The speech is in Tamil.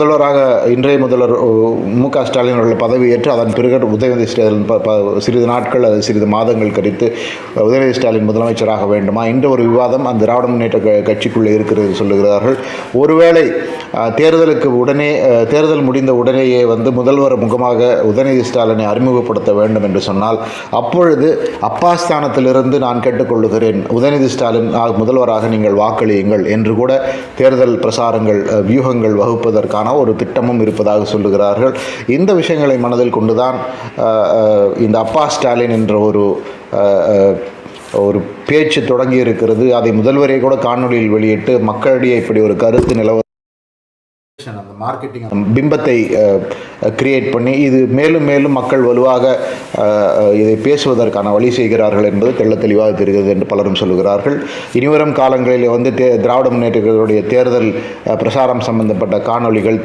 முதல்வராக இன்றைய முதல்வர் மு க ஸ்டாலின் அவர்கள் பதவியேற்று அதன் பிறகு உதயநிதி ஸ்டாலின் சிறிது நாட்கள் அது சிறிது மாதங்கள் கழித்து உதயநிதி ஸ்டாலின் முதலமைச்சராக வேண்டுமா? என்ற ஒரு விவாதம் அந்த திராவிட முன்னேற்ற கட்சிக்குள்ளே இருக்கிறது சொல்லுகிறார்கள். ஒருவேளை தேர்தலுக்கு உடனே தேர்தல் முடிந்த உடனேயே வந்து முதல்வர் முகமாக உதயநிதி ஸ்டாலினை அறிமுகப்படுத்த வேண்டும் என்று சொன்னால் அப்பொழுது அப்பா ஸ்தானத்திலிருந்து நான் கேட்டுக்கொள்ளுகிறேன். உதயநிதி ஸ்டாலின் முதல்வராக நீங்கள் வாக்களியுங்கள் என்று கூட தேர்தல் பிரசாரங்கள் வியூகங்கள் வகுப்பதற்கான ஒரு திட்டமும் இருப்பதாக சொல்லுகிறார்கள். இந்த விஷயங்களை மனதில் கொண்டுதான் இந்த அப்பா ஸ்டாலின் என்ற ஒரு ஒரு பேச்சு தொடங்கி இருக்கிறது. அதை முதல்வரே கூட காணொளியில் வெளியிட்டு மக்களிடையே இப்படி ஒரு கருத்து நிலவ அந்த மார்க்கெட்டிங் பிம்பத்தை கிரியேட் பண்ணி இது மேலும் மேலும் மக்கள் வலுவாக இதை பேசுவதற்கான வழி செய்கிறார்கள் என்பது தெள்ள தெளிவாக தெரிகிறது என்று பலரும் சொல்கிறார்கள் இனிவரும் காலங்களில் வந்து தே திராவிட முன்னேற்றங்களுடைய தேர்தல் பிரசாரம் சம்பந்தப்பட்ட காணொளிகள்